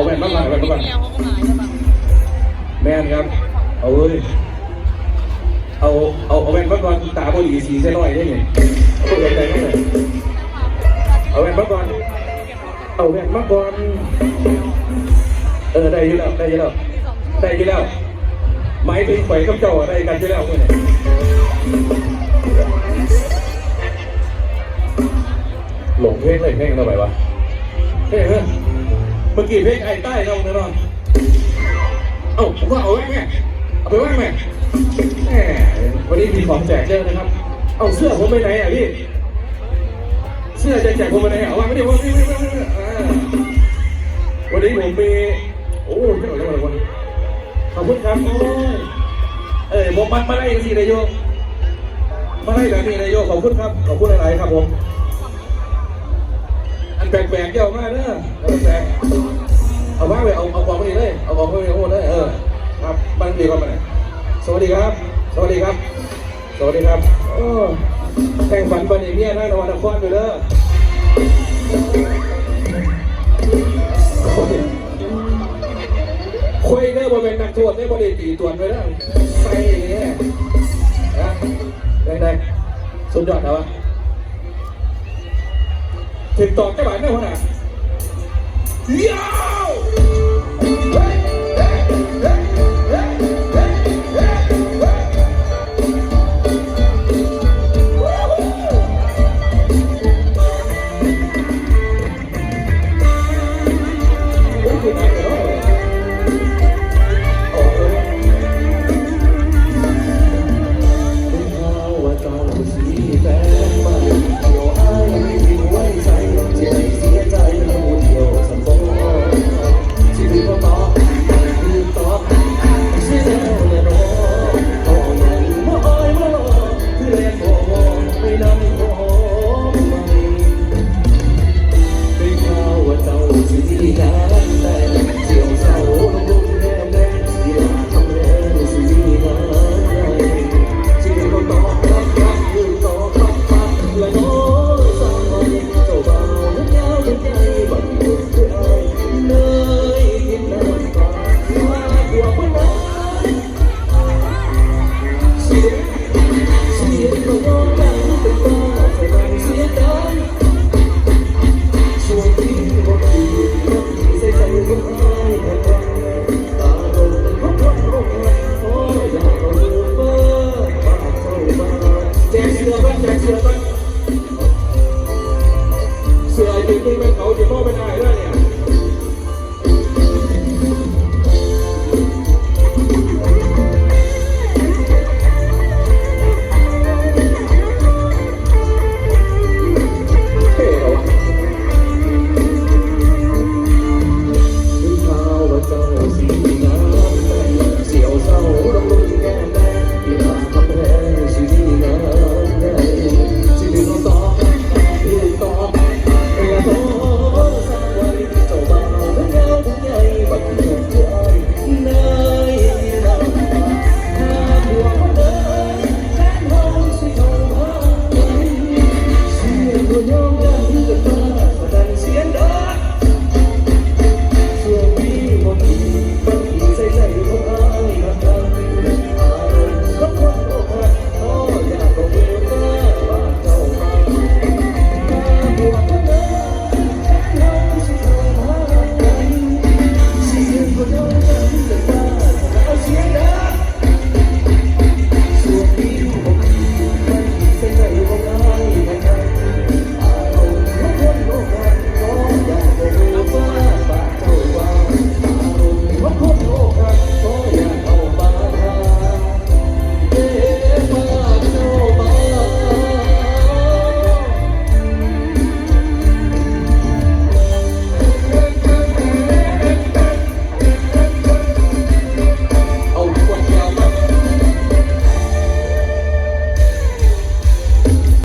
เอาแว่นมาก่อนเอาแว่นมาก่อนแมวเขาก็มาใช่ปะแม่นครับ เอาเว้ยเอาเอาเอาแว่นมาก่อนตาบ่ดีสีเส้นน้อยได้ไงเอาแว่นไหนมาเอาแว่นมาก่อนเอาแว่นมาก่อนเออได้อยู่แล้วได้อยู่แล้วได้อยู่แล้วหมายถึงข่อยกับเจ้าได้กันอยู่แล้วมื้อนี้หลงเพลงเลยเพลงอะไรวะเพลงเฮ้ย เมื่อกี้เพลงไอ้ใต้เราแน่นอนเอ้าผมว่าเอาไว้แม่เอาไปไว้แม่แหมวันนี้มีของแจกเยอะนะครับ เอาเสื้อผมไปไหนอะพี่ เสื้อจะแจกผมไปไหนอะเอาวางไม่ได้วางไม่ได้วางไม่ได้อ่วันนี้ผมมีโอ้ยเจ้าเจ้าอะไรวะขอบคุณครับโอ้เอ้ยผมมันมาไล่สินายโยมมาไล่แบบนี้นายโยขอบคุณครับ ขอบคุณหลายๆครับผม แปลกๆเยอะมากเนอะเอแปลกๆเอามาไปเอาเอาของไปเลยเอาของไปเอาหมดเลยเออครับบ้านดีกว่าไหมสวัสดีครับ สวัสดีครับ สวัสดีครับโอ้แข่งฝันปันอย่างเนี้ยนะนวันนครไปเด้อคุยเด้อบ่เป็นนักโทษได้บ่ได้ตีตรวนไปเด้อใส่อย่างเงี้ยอ่าสุดยอดนะวะ ถึงตอกแค่บาทเนี่ยหัวหน้าเดี๋ยว